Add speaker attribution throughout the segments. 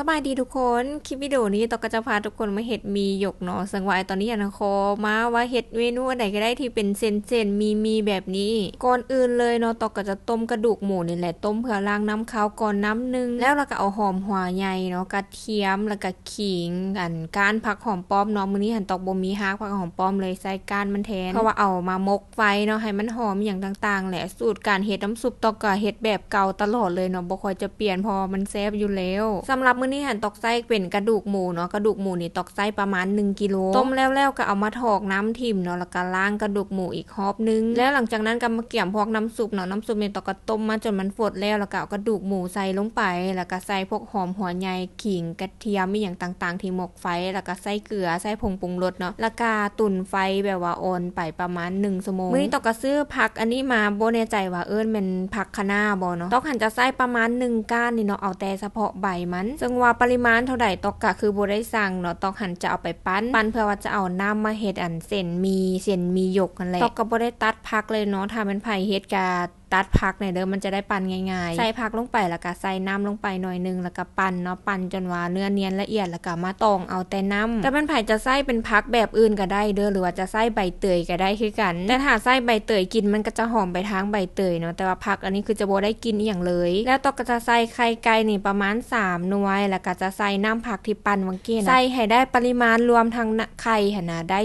Speaker 1: สบายดีทุกคน คลิปวิดีโอนี้ตอกก็จะพาทุกคนมาเห็ดมีหยกเนาะสังวายตอนนี้อย่านะคอมาว่าเห็ดเมนูอันไหนก็ได้ที่เป็นเส้นเส้นมีมีแบบนี้ ก่อนอื่นเลยเนาะตอกก็จะต้มกระดูกหมูนี่แหละต้มเพื่อล้างน้ำขาวก่อนน้ำหนึง แล้วเราก็เอาหอมหัวใหญ่เนาะกระเทียมแล้วก็ขิงกันก้านผักหอมป้อมเนาะมื้อนี้หันตอกบ่มีฮักผักหอมป้อมเลยใส่ก้านมันแทนเพราะว่าเอามามกไฟเนาะให้มันหอมอย่างต่าง ๆ แหละสูตรการเฮ็ดน้ำซุปตอกก็เฮ็ดแบบเก่าตลอดเลยเนาะบ่ค่อยจะเปลี่ยนพอมันแซ่บอยู่แล้วสำหรับมื้อนี้หันตอกไส้เป็นกระดูกหมูเนาะกระดูกหมูนี่ตอกไส้ประมาณ 1กิโลต้มแล้วๆก็เอามาถอกน้ำทิ่มเนาะแล้วก็ล้างกระดูกหมูอีกรอบนึง แล้วหลังจากนั้นก็มาเกี่ยมพวกน้ำซุปเนาะน้ำซุปนี่ตอกก็ต้มมาจนมันฟดแล้วแล้วก็เอากระดูกหมูใส่ลงไป แล้วก็ใส่พวกหอมหัวใหญ่ขิงกระเทียมมีอย่างต่างๆ ที่หมกไฟแล้วก็ใส่เกลือใส่ผงปรุงรสเนาะแล้วก็ตุ่นไฟแบบว่าอ่อนไปประมาณ1ชั่วโมงมื้อนี้ตอกก็ซื้อผักอันนี้มาบ่แน่ใจว่าเอิ้นเป็นผักคะน้าบ่เนาะตอกหันจะใส่ประมาณ1ก้านนี่เนาะเอาแต่เฉพาะใบมันซึ่งว่าปริมาณเท่าใดตอกกะคือบ่ได้สั่งเนาะตอกหันจะเอาไปปั้นปั้นเพื่อว่าจะเอาน้ำมาเฮ็ดอันเส้นมีเส้นมีหยกนั่นแหละตอกก็บ่ได้ตัดผักเลยเนาะถ้าเป็นไผเฮ็ดกะ ตัดผักในเด้อมันจะได้ปั่นง่ายๆ ใส่ผักลงไปแล้วก็ใส่น้ำลงไปหน่อยนึงแล้วก็ปั่นเนาะปั่นจนว่าเนื้อเนียนละเอียดแล้วก็มาตองเอาแต่น้ำแต่เป็นไผ่จะใส่เป็นผักแบบอื่นก็ได้เด้อหรือว่าจะใส่ใบเตยก็ได้คือกัน แต่ถ้าใส่ใบเตยกินมันก็จะหอมไปทางใบเตยเนาะแต่ว่าผักอันนี้คือจะบ่ได้กินอหย่างเลย แล้วตอกก็จะใส่ไข่ไก่นี่ประมาณ3หน่วย แล้วก็จะใส่น้ำผักที่ปั่นเมื่อกี้นะใส่ให้ได้ปริมาณรวมทั้งไข่หั่นน่ะได้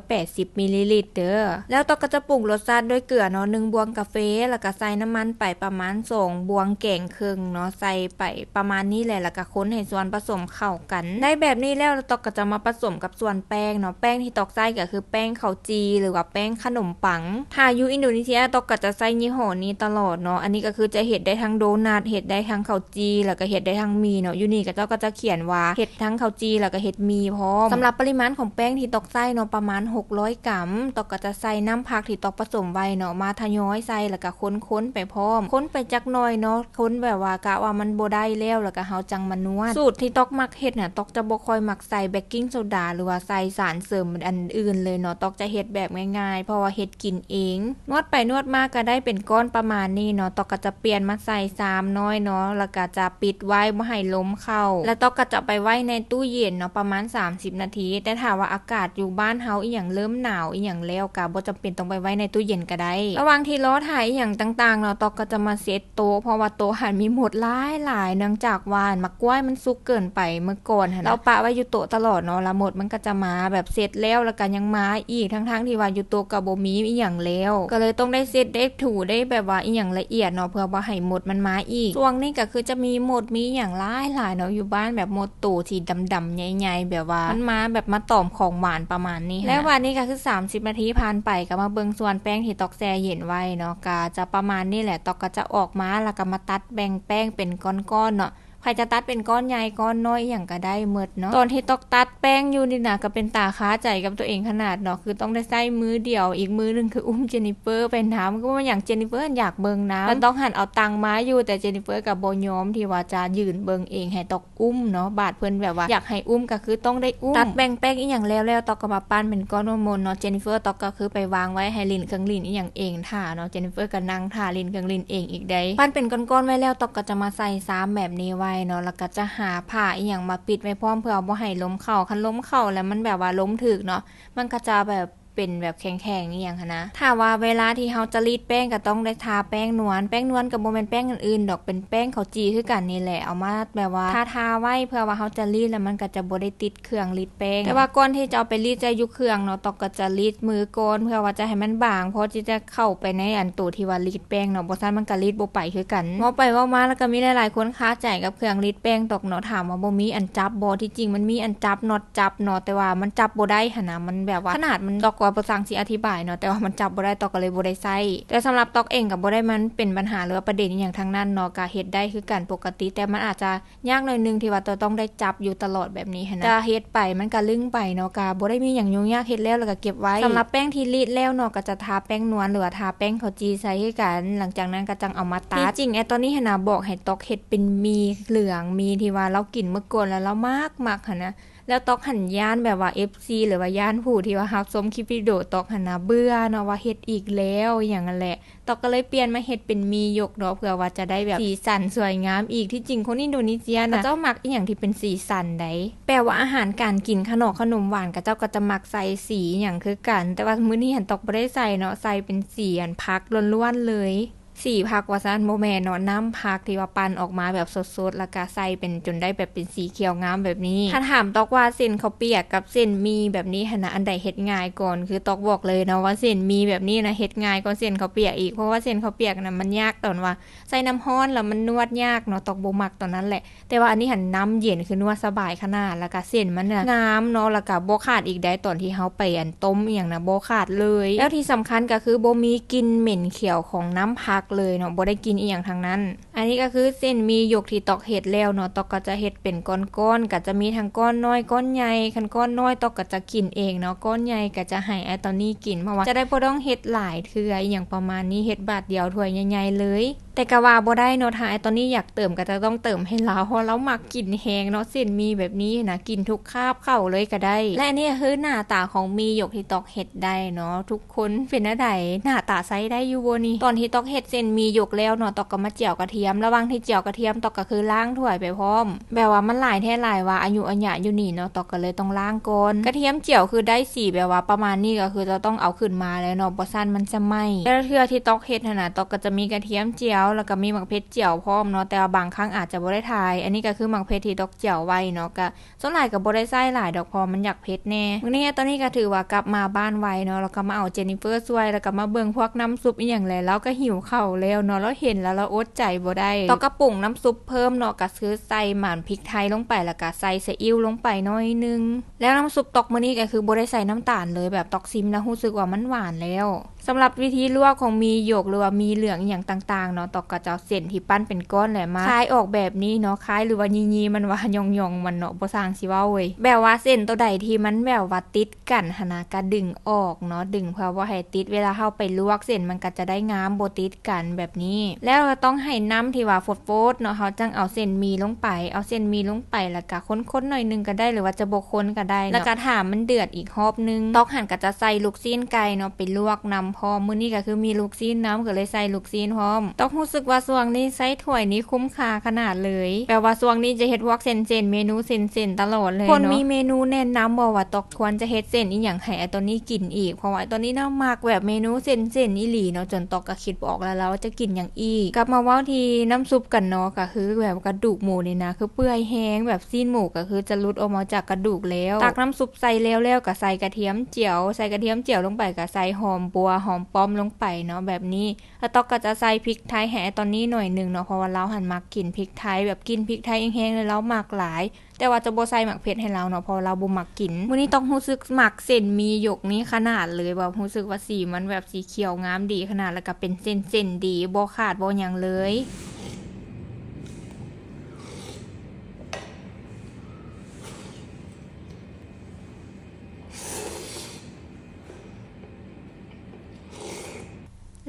Speaker 1: 280มิลลิลิตรเด้อแล้วตอกก็จะปรุงรสชาติด้วยเกลือเนาะ1บวงกาแฟแล้วก็ใส่น้ำมันไปประมาณ2บวงแกงครึ่งเนาะใส่ไปประมาณนี้แหละแล้วก็คนให้ส่วนผสมเข้ากัน ได้แบบนี้แล้วตอกก็จะมาผสมกับส่วนแป้งเนาะแป้งที่ตอกใส่ก็คือแป้งข้าวจี หรือว่าแป้งขนมปังถ้าอยู่อินโดนีเซียตอกก็จะใส่ยี่ห้อนี้ตลอดเนาะอันนี้ก็คือจะเฮ็ดได้ทั้งโดนัทเฮ็ดได้ทั้งข้าวจี แล้วก็เฮ็ดได้ทั้งมีเนาะอยู่นี่ก็เจ้าก็จะเขียนว่าเฮ็ดทั้งข้าวจีแล้วก็เฮ็ดมีพร้อมสำหรับปริมาณของแป้งที่ตอกใส่เนาะประมาณ 600 กรัมตอกก็จะใส่น้ำผักที่ตอกผสมไว้เนาะมาทยอยใส่แล้วก็คนๆไปพร้อม ค้นไปจักหน่อยเนาะค้นแบบว่ากะว่ามันโบได้แล้วแล้วก็เฮาจังมานวดสูตรที่ตอกมักเฮ็ดน่ะตอกจะบ่ค่อยมักใส่เบกกิ้งโซดาหรือว่าใส่สารเสริมอันอื่นเลยเนาะตอกจะเฮ็ดแบบง่ายๆเพราะว่าเฮ็ดกินเอง นวดไปนวดมาก็ได้เป็นก้อนประมาณนี้เนาะตอกก็จะเปลี่ยนมาใส่3น้อยเนาะแล้วก็จะปิดไว้บ่ให้ล้มเข้า แล้วตอกก็จะไปไว้ในตู้เย็นเนาะประมาณ 30 นาที แต่ถ้าว่าอากาศอยู่บ้านเฮาอีหยังเริ่มหนาวอีหยังแล้วก็บ่จำเป็นต้องไปไว้ในตู้เย็นก็ได้ ระหว่างที่รอถ่ายอีหยังต่างๆเนาะตอกก็จะมาเซตโต๊ะเพราะว่าโต๊ะหันมีหมดหลายหลายเนื่องจากว่ามักกล้วยมันสุกเกินไปเมื่อก่อนหั่นเราปะไว้อยู่โต๊ะตลอดเนาะแล้วหมดมันก็จะมาแบบเสร็จแล้วแล้วก็ยังมาอีกทั้งๆที่ว่าอยู่โต๊ะก็บ่มีอีหยังแล้ว ก็เลยต้องได้เซตได้ถูได้แบบว่าอีหยังละเอียดเนาะเพื่อบ่ให้หมดมันมาอีกช่วงนี้ก็คือจะมีหมดมีอย่างหลายหลายเนาะอยู่บ้านแบบหมดตู่ที่ดำๆใหญ่ๆแบบว่ามันมาแบบมาตอมของหวานประมาณนี้แล้ววันนี้ก็คือ 30 นาทีผ่านไปก็มาเบิ่งส่วนแป้งที่ตอกแซ่เย็นไว้เนาะก็จะประมาณนี้แหละตอกก็จะออกมาแล้วก็มาตัดแบ่งแป้งเป็นก้อนๆเนาะ ครจะตัดเป็นก้อนใหญ่ก้อนน้อยอย่างก็ได้เมดเนาะตอนที่ตอกตัดแป้งอยู่นี่นะก็เป็นตาค้าใจกับตัวเองขนาดเนาะคือต้องได้ใส่มือเดียว อีกมือนึงคืออุ้มเจนนิเฟอร์เป็นถามก็ว่าอย่างเจนนิเฟอร์อยากเบิงน้ำมันต้องหันเอาตังมาอยู่แต่เจนนิเฟอร์กับโบยอมที่ว่าจะยืนเบิงเองให้ตอกอุ้มเนาะบาดเพิ่นแบบว่าอยากให้อุ้มก็คือต้องได้อุ้มตัดแบ่งแป้งอีอย่างแล้วแล้วตอกก็มาปั้นเป็นก้อนมนเนาะเจนนิเฟอร์ตอกก็คือไปวางไว้ให้ลินเครื่องลินอีอย่างเองท่าเนาะเจนนิเฟอร์ก็นั่งท่าลินเครื่องลินเองอีกได้ปั้นเป็นก้อนๆไว้แล้วตอกก็จะมาใส่ซ้ำแบบนี้ไว้เนาะแล้วก็จะหาผ้าอีหยังมาปิดไว้พร้อมเพื่อบ่ให้ล้มเข่าคันล้มเข่าแล้วมันแบบว่าล้มถึกเนาะมันก็จะแบบ เป็นแบบแข็งๆนี่อย่างคะนะถ้าว่าเวลาที่เฮาจะรีดแป้งก็ต้องได้ทาแป้งนวลแป้งนวลกับโมเมนแป้งอื่นๆดอกเป็นแป้งเขาจีคือกันนี่แหละเอามาแบบว่าทาทาไว้เพื่อว่าเฮาจะรีดแล้วมันก็จะบ่ได้ติดเครื่องรีดแป้งแต่ว่าก่อนที่จะเอาไปรีดจะยุเครื่องเนาะตอกก็จะรีดมือก่อนเพื่อว่าจะให้มันบาง เพราะที่จะเข้าไปในอันตัวที่ว่ารีดแป้งเนาะบ่ซั่นมันก็รีดบ่ไปคือกันเว้าไปเว้ามาแล้วก็มีหลายๆคนค้าใจกับเครื่องรีดแป้งตอกเนาะถามว่าบ่มีอันจับบ่ที่จริงมันมีอันจับน็อตจับเนาะแต่ว่ามันจับบ่ได้หั่นน่ะมันแบบว่าขนาดมันตอกว่าบ่สั่งสิอธิบายเนาะแต่ว่ามันจับบ่ได้ตอกก็เลยบ่ได้ใส่แต่สำหรับตอกเองก็บ่ได้มันเป็นปัญหาหรือว่าประเด็นอหย่างทางนั้นเนาะก็เฮ็ดได้คือกันปกติ แต่มันอาจจะยากหน่อยนึงที่ว่าตัวต้องได้จับอยู่ตลอดแบบนี้หั่นนะจะเฮ็ดไปมันก็ลึงไปเนาะก็บ่ได้มีหยังยุ่งยากเฮ็ดแล้วแล้วก็เก็บไว้สำหรับแป้งที่รีดแล้วเนาะก็จะทาแป้งนวลหรือว่าทาแป้งข้าวจีใส่ให้กัน หลังจากนั้นก็จังเอามาตัดจริงไอ้ตอนนี้หั่นน่ะบอกให้ตอกเฮ็ดเป็นมีเหลืองมีที่ว่าเรากินเมื่อก่อนแล้วเรามากๆหั่นนะ แล้วตอกหันย่านแบบว่า FC หรือว่าย่านผู้ที่ว่าฮับชมคลิปวิดีโอตอกหันนะเบื่อเนาะว่าเฮ็ดอีกแล้วอย่างนั้นแหละตอกก็เลยเปลี่ยนมาเฮ็ดเป็นมีหยกเนาะเพื่อว่าจะได้แบบสีสันสวยงามอีกที่จริงคนอินโดนีเซียนะเจ้ามักอีหยังที่เป็นสีสันได้แปลว่าอาหารการกินขนมขนมหวานกับเจ้าก็จะมักใส่สีอย่างคือกัน แต่ว่ามื้อนี้หันตอกบ่ได้ใส่เนาะใส่เป็นสีอันพักล้วนๆเลย สีผักว่าซันโมแมนเนาะน้ำผักที่ว่าปั่นออกมาแบบสดๆ แล้วก็ใส่เป็นจนได้แบบเป็นสีเขียวงามแบบนี้ถ้าถามตอกว่าเส้นเขาเปียกกับเส้นมีแบบนี้หนะอันใดเฮ็ดง่ายก่อนคือตอกบอกเลยนะว่าเส้นมีแบบนี้นะเฮ็ดง่ายกว่าเส้นเขาเปียกอีกเพราะว่าเส้นเขาเปียกนะมันยากตอนว่า ใส่น้ำร้อนแล้วมันนวดยากเนาะตอกบ่มักตอนนั้นแหละ แต่ว่าอันนี้หันน้ำเย็นคือนวดสบายขนาดแล้วก็เส้นมันนะงามเนาะแล้วก็บ่ขาดอีกได้ตอนที่เฮาไปอันต้มอย่างนะบ่ขาดเลย แล้วที่สำคัญก็คือบ่มีกลิ่นเหม็นเขียวของน้ำผักเลยเนาะบ่ได้กินอีหยังทางนั้น อันนี้ก็คือเส้นมีหยกที่ตอกเห็ดแล้วเนาะตอกก็จะเห็ดเป็นก้อนๆก็จะมีทั้งก้อนน้อยก้อนใหญ่คันก้อนน้อยตอกก็จะกินเองเนาะก้อนใหญ่ก็จะให้ไอตอนนี้กินเพราะว่าจะได้บ่ต้องเห็ดหลายเทื่ออหย่างประมาณนี้เห็ดบาทเดียวถ้วยใหญ่ๆเลย แต่กะว่าบ่ได้เนาะถ้าไอตอนนี้อยากเติมก็จะต้องเติมให้เราเพราะเรามักกินแฮงเนาะเส้นมีแบบนี้นะกินทุกคาบเข้าเลยก็ได้ และนี่คือหน้าตาของมีหยกที่ตอกเห็ดได้เนาะทุกคนเป็นอะไรหน้าตาใสได้อยู่บนี่ตอนที่ตอกเห็ดเส้นมีหยกแล้วเนาะตอกก็มาเจียวกระเทียมระว่างที่เจียวกระเทียมตอกก็คือล้างถ้วยไปพร้อมแบบว่ามันหลายแท้หลายว่าอายุอัญญะอยู่นี่เนาะตอกก็เลยต้องล้างก่อนกระเทียมเจียวคือได้สีแบบว่าประมาณนี้ก็คือจะต้องเอาขึ้นมาแล้วเนาะบ่ซั่นมันจะไหม้แล้วเทื่อที่ตอกเห็ดนะตอกก็จะมีกระเทียมเจียวแล้วก็มีหมักเพชรเจียวพร้อมเนาะแต่ว่าบางครั้งอาจจะบ่ได้ทาย อันนี้ก็คือหมักเพชรที่ตอกเจียวไว้เนาะก็ส่วนหลายก็บ่ได้ใส่หลายดอกพอมันอยากเผ็ดแน่มื้อนี้ตอนนี้ก็ถือว่ากลับมาบ้านไวเนาะแล้วก็มาเอาเจนนิเฟอร์ช่วยแล้วก็มาเบิ่งพวกน้ำซุปอีหยังและแล้วก็หิวข้าวแล้วเนาะแล้วเห็นแล้วเราอดใจบ่ได้ตอกกระปุงน้ำซุปเพิ่มเนาะก็คือใส่หม่านพริกไทยลงไปแล้วก็ใส่ซีอิ๊วลงไปน้อยนึง แล้วน้ำซุปตอกมื้อนี้ก็คือบ่ได้ใส่น้ำตาลเลยแบบตอกซิมแล้วรู้สึกว่ามันหวานแล้วสำหรับวิธีลวกของมีหยกหรือว่ามีเหลืองอย่างต่างๆเนาะตอกก็จะเอาเส้นที่ปั้นเป็นก้อนแหละมาคล้ายออกแบบนี้เนาะคล้ายหรือว่ายีๆมันว่ายองๆมันเนาะบ่สร้างสิเว้าเว้ยแบบว่าเส้นตัวใดที่มันแบบว่าติดกันหนนะก็ดึงออกเนาะดึงเพื่อว่าให้ติดเวลาเข้าไปลวกเส้นมันก็จะได้งามบ่ติดกันแบบนี้ แล้วเราต้องให้น้ำที่ว่าฟดๆเนาะเขาจังเอาเส้นมีลงไป เอาเส้นมีลงไปแล้วก็ค้นๆหน่อยนึงก็ได้หรือว่าจะบ่ค้นก็ได้แล้วก็ถามมันเดือดอีกรอบนึงตอกหั่นก็จะใส่ลูกซีนไก่เนาะไปลวกนำพร้อมมื้อนี้ก็คือมีลูกซีนน้ำก็เลยใส่ลูกซีนพร้อมตอกรู้สึกว่าส่วงนี้ใส่ถ้วยนี้คุ้มค่าขนาดเลยแปลว่าส่วงนี้จะเฮ็ดพวกเส้นเมนูเส้นตลอดเลยคนมีเมนูแนะนำบอกว่าตกควรจะเฮ็ดเส้นอีหยังให้ไอตัวนี้กินอีกเพราะว่าไอตัวนี้น่ามากแบบเมนูเส้นอีหลีเนาะจนตอกก็คิดบอกแล้วแล้วว่าจะกินหยังอีกกลับมาว้าทีน้ำซุปกันเนาะก็คือแบบกระดูกหมูนี่นะ คือเปื่อยแห้งแบบซีนหมูก็คือจะหลุดออกมาจากกระดูกแล้ว ตักน้ำซุปใส่แล้วแล้วก็ใส่กระเทียมเจียว ใส่กระเทียมเจียวลงไปก็ใส่หอมบัวหอมป้อมลงไปเนาะแบบนี้แล้วตอกก็จะใส่พริกไทยแห่ตอนนี้หน่อยหนึ่งเนาะเพราะว่าเราหันมักกินพริกไทยแบบกินพริกไทยแห้งๆเลยเรามักหลาย แต่ว่าจะโบไซหมักเผ็ดให้เราเนาะพอเราบ่มักกินมื้อนี้ต้องรู้สึกหมักเส้นมีหยกนี้ขนาดเลยแบบรู้สึกว่าสีมันแบบสีเขียวงามดีขนาดแล้วก็เป็นเส้นๆดีบ่ขาดบ่ยังเลย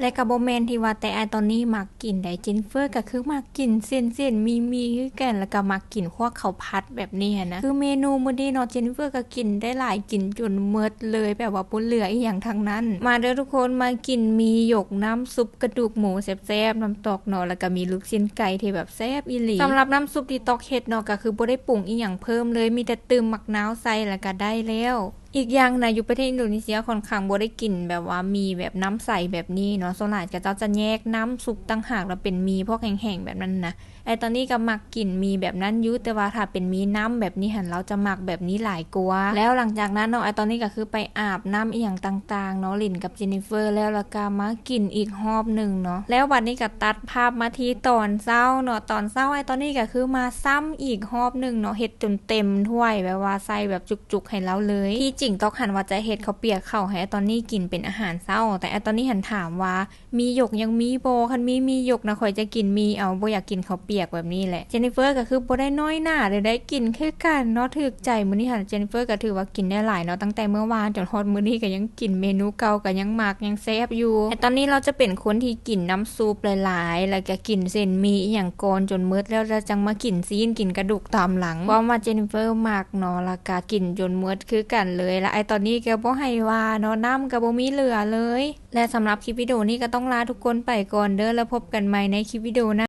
Speaker 1: และกับโบแมนที่ว่าแต่ไอตอนนี้มักกินได้เจนเฟอร์ก็คือมักกินเส้นเส้นมีมีคือกันแล้วก็มักกินพวกข้าวผัดแบบนี้นะคือเมนูมื้อนี้เนาะเจนเฟอร์ก็กินได้หลายกินจนเมดเลยแบบว่าบ่เหลืออีหยังทั้งนั้น มาเด้อทุกคนมากินมีหยกน้ำซุปกระดูกหมูแซ่บๆน้ำตอกเนาะแล้วก็มีลูกชิ้นไก่ที่แบบแซ่บอีหลีสำหรับน้ำซุปที่ตอกเฮ็ดเนาะก็คือบ่ได้ปรุงอีหยังเพิ่มเลยมีแต่เติมมักนาวใส่แล้วก็ได้แล้ว อีกอย่างนะอยู่ประเทศอินโดนีเซียค่อนข้างบ่ได้กินแบบว่ามีแบบน้ำใสแบบนี้เนาะส่วนใหญ่ก็เจ้าจะแยกน้ำซุปต่างหากแล้วเป็นมีพวกแห้งๆแบบนั้นนะ ไอตอนนี้ก็มักกลิ่นมีแบบนั้นยู่แต่ว่าถ้าเป็นมีน้ำแบบนี้หันเราจะหมักแบบนี้หลายกว่าแล้วหลังจากนั้นเนาะไอตอนนี้ก็คือไปอาบน้ำอีหยังต่างๆเนาะลินกับเจนนิเฟอร์แล้วล้วก็มากินอีกรอบหนึ่งเนาะแล้ววันนี้ก็ตัดภาพมาที่ตอนเช้าเนาะตอนเช้าไอตอนนี้ก็คือมาซ้ำอีกรอบหนึ่งเนาะเฮ็ดจนเต็มถ้วยแบบว่าใส่แบบจุกๆให้เราเลยที่จริงตอกหันว่าจะเฮ็ดเขาเปียกเข้าให้ไอตอนนี้กินเป็นอาหารเช้า แต่ไอตอนนี้หันถามว่ามีหยกยังมีโบคันมีมีหยกนะข่อยจะกินมีเอาโบอยากกินข้าเปียกยกแบบนี้แหละเจนนิเฟอร์ก็คือบ่ได้น้อยหน้าเลยได้กินคือกันเนาะถูกใจมื้อนี้ค่ะเจนนิเฟอร์ก็ถือว่ากินได้หลายเนาะตั้งแต่เมื่อวานจนฮอดมื้อนี้ก็ยังกินเมนูเก่าก็ยังมักยังแซ่บอยู่แต่ตอนนี้เราจะเป็นคนที่กินน้ำซุปหลายๆแล้วก็กินเส้นมีอหย่างก่อนจนมืดแล้วจะจังมากินซีนกินกระดูกตามหลังเพราะว่าเจนนิเฟอร์มักเนาะแล้วก็กินจนมืดคือกันเลยแล้วไอตอนนี้ก็บ่ให้ว่าเนาะน้ำก็บ่มีเหลือเลย และสำหรับคลิปวิดีโอนี้ก็ต้องลาทุกคนไปก่อนเด้อแล้วพบกันใหม่ในคลิปวิดีโอหน้า